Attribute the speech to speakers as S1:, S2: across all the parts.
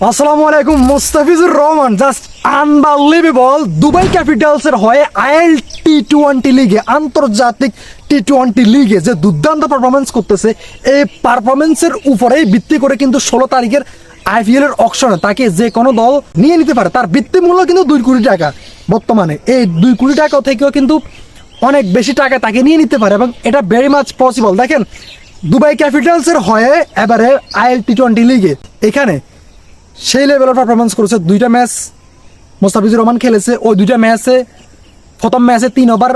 S1: আসসালামু আলাইকুম, Mustafizur Rahman. Just unbelievable Dubai Capitals এর হয়ে আইএল টি টোয়েন্টি লিগে আন্তর্জাতিক টি টোয়েন্টি লিগে যে দুর্দান্ত পারফরমেন্স করতেছে, এই পারফরমেন্সের উপরেই ভিত্তি করে কিন্তু ষোলো তারিখের আইপিএল এর অকশনে তাকে যে কোনো দল নিয়ে নিতে পারে। তার ভিত্তি মূল্য কিন্তু দুই কোটি টাকা বর্তমানে। এই দুই কোটি টাকা থেকেও কিন্তু অনেক বেশি টাকা তাকে নিয়ে নিতে পারে এবং এটা ভেরি মাচ পসিবল দেখেন দুবাই ক্যাপিটালস এর হয়ে এবারে আইএল টি টোয়েন্টি লিগে এখানে সেই লেভেলের পারফরমেন্স করেছে, দুইটা ম্যাচ মোস্তাফিজুর রহমান খেলেছে, ওই দুইটা ম্যাচে প্রথম ম্যাচে তিন ওভার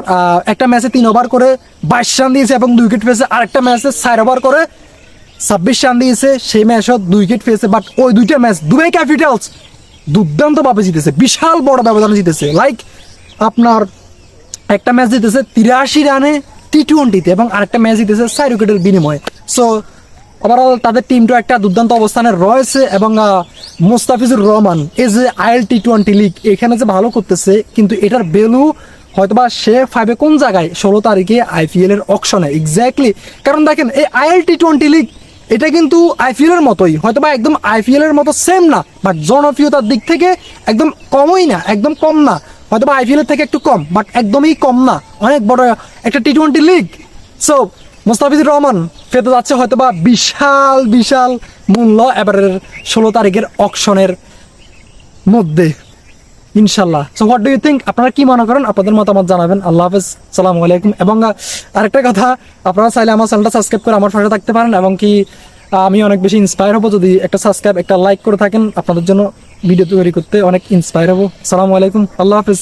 S1: একটা ম্যাচে তিন ওভার করে বাইশ রান দিয়েছে এবং দুই উইকেট পেয়েছে, আরেকটা ম্যাচে চার ওভার করে ছাব্বিশ রান দিয়েছে, সেই ম্যাচও দুই উইকেট পেয়েছে বাট ওই দুইটা ম্যাচ দুবাই ক্যাপিটালস দুর্দান্তভাবে জিতেছে, বিশাল বড় ব্যবধানে জিতেছে লাইক আপনার একটা ম্যাচ জিতেছে তিরাশি রানে টি টোয়েন্টিতে এবং আরেকটা ম্যাচ জিতেছে চার উইকেটের বিনিময়ে। সো ওভারঅল তাদের টিমটা একটা দুর্দান্ত অবস্থানে রয়েছে এবং মুস্তাফিজুর রহমান, এই যে আইএল টি টোয়েন্টি লিগ এখানে যে ভালো করতেছে, কিন্তু এটার ভ্যালু হয়তোবা সে ফাইভে কোন জায়গায়? ষোলো তারিখে আইপিএল এর অকশনে এক্স্যাক্টলি কারণ দেখেন, এই আইএল টি টোয়েন্টি লিগ এটা কিন্তু আইপিএল এর মতোই। হয়তোবা একদম আইপিএল এর মতো সেম না বাট জনপ্রিয়তার দিক থেকে একদম কমই না, একদম কম না। হয়তো বা আইপিএল এর থেকে একটু কম বাট একদমই কম না। অনেক বড় একটা T twenty league so Mustafizur Rahman পেতে যাচ্ছে হয়তো বা বিশাল বিশাল মূল্য এবারের ষোলো তারিখের অকশনের মধ্যে। ইনশাল্লাহ so what do you think আপনারা কি মনে করেন? আপনাদের মতামত জানাবেন। আল্লাহ হাফেজ। সালামু আলাইকুম। এবং আরেকটা কথা, আপনারা চাইলে আমার চ্যানেলটা সাবস্ক্রাইব করে আমার পাশে থাকতে পারেন এবং কি আমি অনেক বেশি ইন্সপায়ার হব যদি একটা সাবস্ক্রাইব একটা লাইক করে থাকেন। আপনাদের জন্য ভিডিও তৈরি করতে অনেক ইন্সপায়ার হব। সালামু আলাইকুম। আল্লাহ হাফেজ।